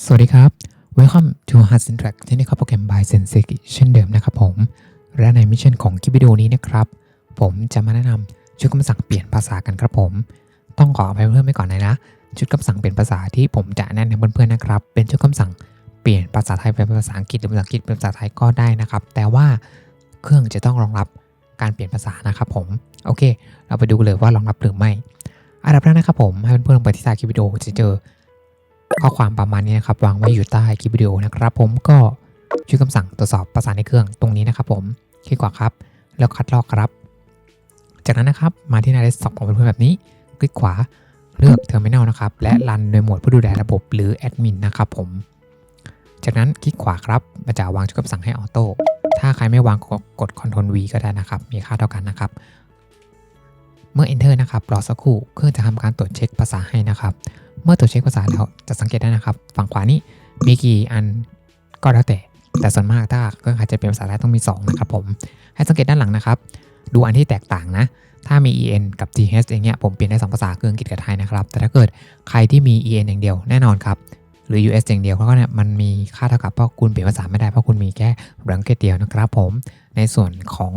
สวัสดีครับ Welcome to Hard Syntax ที่นี่ครับโปรแกรม by Sensei เช่นเดิมนะครับผม และในมิชชั่นของคลิปวิดีโอนี้นะครับ ผมจะมาแนะนำชุดคำสั่งเปลี่ยนภาษากันครับผม ต้องขออภัยเพื่อนๆไปก่อนเลยนะ ชุดคำสั่งเปลี่ยนภาษาที่ผมจะแนะนำเพื่อนๆนะครับ เป็นชุดคำสั่งเปลี่ยนภาษาไทยเป็นภาษาอังกฤษหรือภาษาอังกฤษเป็นภาษาไทยก็ได้นะครับ แต่ว่าเครื่องจะต้องรองรับการเปลี่ยนภาษานะครับผม โอเค เราไปดูเลยว่ารองรับหรือไม่ อันดับแรกนะครับผมให้เพื่อนๆลงไปที่ใต้คลิปวิดีโอจะเจอ ข้อความประมาณนี้นะครับวางไว้อยู่ใต้คลิปวิดีโอนะครับผมก็ชื่อคำสั่งตรวจสอบภาษาในเครื่องตรงนี้นะครับผมคลิกขวาครับ แล้วคัดลอกครับ จากนั้นนะครับมาที่หน้าเดสก์ท็อปของเพื่อนๆแบบนี้ คลิกขวาเลือก Terminal นะครับ และรันโดยโหมดผู้ดูแลระบบหรือแอดมินนะครับผม จากนั้นคลิกขวาครับมันจะวางชุดคำสั่งให้ออโต้ถ้าใครไม่วางกดกด Ctrl V ก็ได้นะครับ มีค่าเท่ากันนะครับ เมื่อ Enter นะครับรอสักครู่เครื่องจะทำการตรวจเช็คภาษาให้นะครับ เมื่อตรวจเช็คภาษาแล้วจะสังเกตได้นะครับ ฝั่งขวานี้มีกี่อันก็แล้วแต่ แต่ส่วนมากถ้าเครื่องหายใจเป็นภาษาไทยต้องมี 2 นะครับผม ให้สังเกตด้านหลังนะครับ ดูอันที่แตกต่างนะ ถ้ามี en กับ th อย่างเงี้ยผมเปลี่ยนได้ 2 ภาษาคืออังกฤษกับไทยนะครับ แต่ถ้าเกิดใครที่มี en อย่างเดียวแน่นอนครับหรือ us อย่างเดียวก็เนี่ยมันมีค่าเท่ากับเพราะคุณเปลี่ยนภาษาไม่ได้เพราะคุณมีแค่รังเกตเดียวนะครับผมในส่วนของ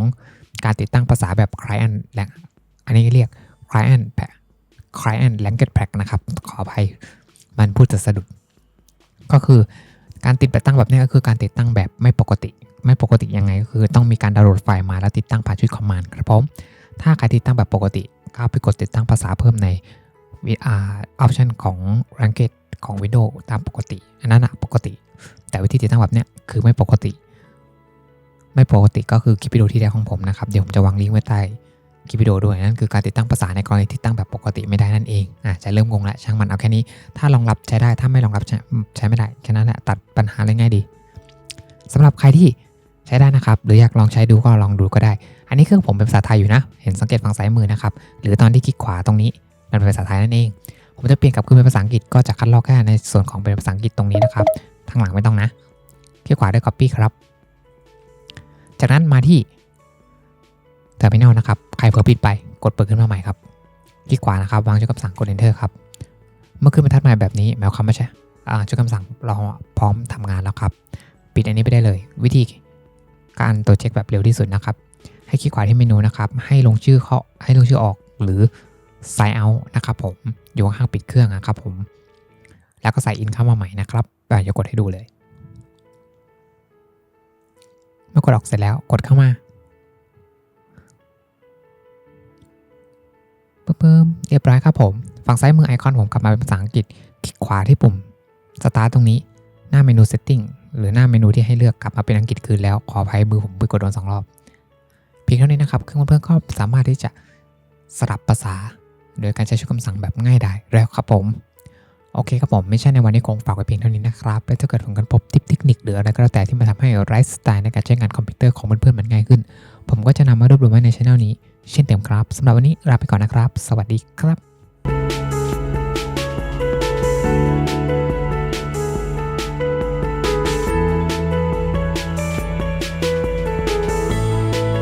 การติดตั้งภาษาแบบ client และ อันนี้เรียก client client language pack นะครับ ขออภัย มันพูดจะสะดุด ก็คือการติดตั้งแบบนี้ก็คือการติดตั้งแบบไม่ปกติ ไม่ปกติยังไงก็คือต้องมีการดาวน์โหลดไฟล์มาแล้วติดตั้งผ่านชุดคอมมานด์ครับผมถ้าใครติดตั้งแบบปกติก็ไปกดติดตั้งภาษาเพิ่มในออปชันของ language ของ Windows ตามปกติ อันนั้นอะปกติ แต่วิธีติดตั้งแบบเนี้ยคือไม่ปกติ ไม่ปกติก็คือคลิปวิดีโอที่แล้วของผมนะครับ เดี๋ยวผมจะวางลิงก์ไว้ใต้ คลิปวิดีโอด้วยนั่นคือการติดตั้งภาษาในกรณีที่ตั้งแบบปกติไม่ได้นั่นเองอะจะเริ่มงงละช่างมันเอาแค่นี้ ถ้ารองรับใช้ได้ถ้าไม่รองรับใช้ใช้ไม่ได้แค่นั้นแหละตัดปัญหาเลยง่ายดีสำหรับใครที่ใช้ได้นะครับ หรืออยากลองใช้ดูก็ลองดูก็ได้ อันนี้เครื่องผมเป็นภาษาไทยอยู่นะ เห็นสังเกตฝั่งซ้ายมือนะครับ หรือตอนที่คลิกขวาตรงนี้มันเป็นภาษาไทยนั่นเอง ผมจะเปลี่ยนกลับขึ้นเป็นภาษาอังกฤษก็จะคัดลอกแค่ในส่วนของเป็นภาษาอังกฤษตรงนี้นะครับทางหลังไม่ต้องนะคลิกขวาด้วย copy ครับ จากนั้นมาที่ terminal นะครับ ใครเผลอปิดไป กดเปิดขึ้นมาใหม่ครับ คลิกขวานะครับ วางชุดคำสั่งกด enter ครับ เมื่อขึ้นบรรทัดใหม่แบบนี้หมายความว่าใช่อ่าชุดคำสั่งเราพร้อมทำงานแล้วครับ ปิดอันนี้ไปได้เลย วิธีการตรวจเช็คแบบเร็วที่สุดนะครับ ให้คลิกขวาที่เมนูนะครับ ให้ลงชื่อเข้าให้ลงชื่อออกหรือ sign out นะครับผม อยู่ข้างปิดเครื่องนะครับผม แล้วก็ใส่ in เข้ามาใหม่นะครับอะจะกดให้ดูเลย เมื่อกดออกเสร็จแล้วกดเข้ามา เรียบร้อยครับผม ฝั่งซ้ายมือไอคอนผมกลับมาเป็นภาษาอังกฤษ คลิกขวาที่ปุ่ม Start ตรงนี้ หน้าเมนู Setting หรือหน้าเมนูที่ให้เลือกกลับมาเป็นอังกฤษคืนแล้ว ขออภัยมือผมไปกดโดนสองรอบ เพียงเท่านี้นะครับ เครื่องเพื่อนๆก็สามารถที่จะสลับภาษา โดยการใช้ชุดคำสั่งแบบง่ายดายแล้วครับผม โอเคครับผม ไม่ใช่ในวันนี้คงฝากไว้เพียงเท่านี้นะครับ และถ้าเกิดผมกันพบทิปเทคนิคหรืออะไรก็แล้วแต่ที่มาทำให้ไลฟ์สไตล์ในการใช้งานคอมพิวเตอร์ของเพื่อนๆมันง่ายขึ้น ผมก็จะนำมารวบรวมไว้ในช่องนี้ เช่นเดิมครับสำหรับวันนี้ลาไปก่อนนะครับ สวัสดีครับ